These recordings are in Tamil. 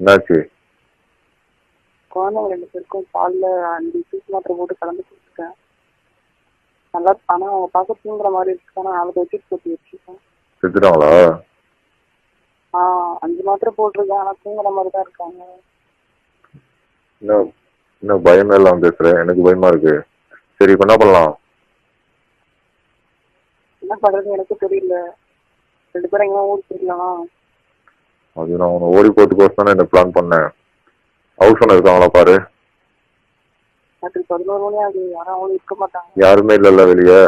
என்னாச்சு? குழந்தைங்க ரெண்டு பேருக்கும் பாலில் அஞ்சு சீஸ் மாத்திரை போட்டு கலந்து கொடுத்துருக்கேன் நல்லா ஆனால் அவங்க பார்க்க தூங்குற மாதிரி இருக்கு. ஆனால் நாலு வச்சுட்டு போட்டு வச்சுருக்கேன். செத்துட்டாங்களா? ஆ அஞ்சு மாத்திரை போட்டிருக்கேன். ஆனால் தூங்குற மாதிரி தான் இருக்காங்க. இன்னும் இன்னும் பயமே இல்லாம பேசுறேன் எனக்கு பயமா இருக்கு. சரி இப்ப என்ன பண்ணலாம்? என்ன பண்ணுறது எனக்கு தெரியல. ரெண்டு பேரும் எங்கேயும் ஊருக்கு போயிடலாம்? அது நான் உன்னை ஓடி போறதுக்கோசம் தானே இந்த பிளான் பண்ணேன். ஹவுஸ் ஓனர் இருக்காங்களா பாரு? யாரும் இல்லைல்ல வெளியே.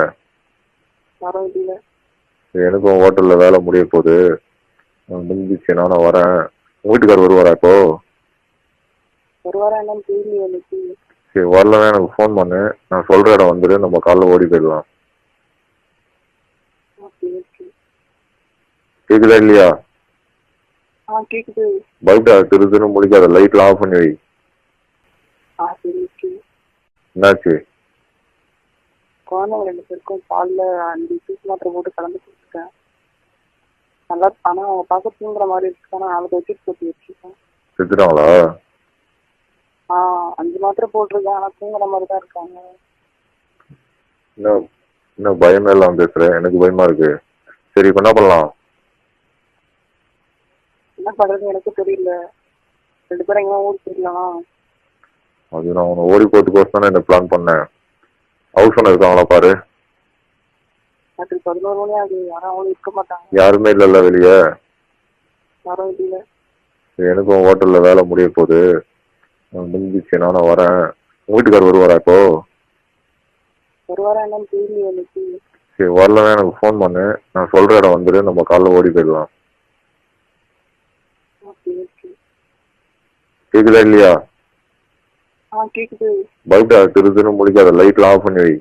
எனக்கும் ஹோட்டல்ல வேலை முடிய போகுது. நான் முடிஞ்சிச்சு நானும் வரேன். உங்க வீட்டுக்கார் வருவாரா இப்போ? எனக்கு. சரி வரலன்னா எனக்கு ஃபோன் பண்ணு. நான் சொல்ற இடம் வந்துரு. நம்ம காலைல ஓடி போயிடலாம். கேக்குதா இல்லையா? பைட்டா திரு திரு முடிக்காத லைட்லாம் ஆஃப் பண்ணி வை. ஆ சரி ஓகே என்னாச்சு? குழந்தைங்க ரெண்டு பேருக்கும் பாலில் அஞ்சு சீஸ் மாத்திரை போட்டு கலந்து கொடுத்துருக்கேன் நல்லா ஆனால் அவங்க பார்க்க தூங்குற மாதிரி இருக்கு. ஆனால் நாலு வச்சுட்டு போட்டு வச்சுருக்கேன். செத்துட்டாங்களா? ஆ அஞ்சு மாத்திரை போட்டிருக்கேன். ஆனால் தூங்குற மாதிரி தான் இருக்காங்க. இன்னும் இன்னும் பயமே இல்லாம பேசுறேன் எனக்கு பயமா இருக்கு. சரி இப்ப என்ன பண்ணலாம்? என்ன பண்ணுறது எனக்கு தெரியல ரெண்டு பேரும் எங்கேயும் ஊருக்கு போயிடலாம். அது நான் உன்னை ஓடி போறதுக்கோசம் தானே இந்த பிளான் பண்ணேன். ஹவுஸ் ஓனர் இருக்காங்களா பாரு. ராத்திரி பதினோரு மணி ஆகுது. யாரும் அவங்களும் இருக்க மாட்டாங்க. யாருமே இல்லைல்ல வெளியே. யாரும் இல்லை. எனக்கும் ஹோட்டல்ல வேலை முடிய போகுது. நான் முடிஞ்சிச்சு. நானும் வரேன். உங்க வீட்டுக்கார் வருவாரா இப்போ? ஒரு வாரம் என்னன்னு தெரியல எனக்கு. சரி வரலன்னா எனக்கு ஃபோன் பண்ணு. நான் சொல்ற இடம் வந்துரு. நம்ம காலைல ஓடி போயிடலாம். கேக்குதா இல்லையா? பைட்டா திரு திரு முடிக்காத லைட்லாம் ஆஃப் பண்ணி வை.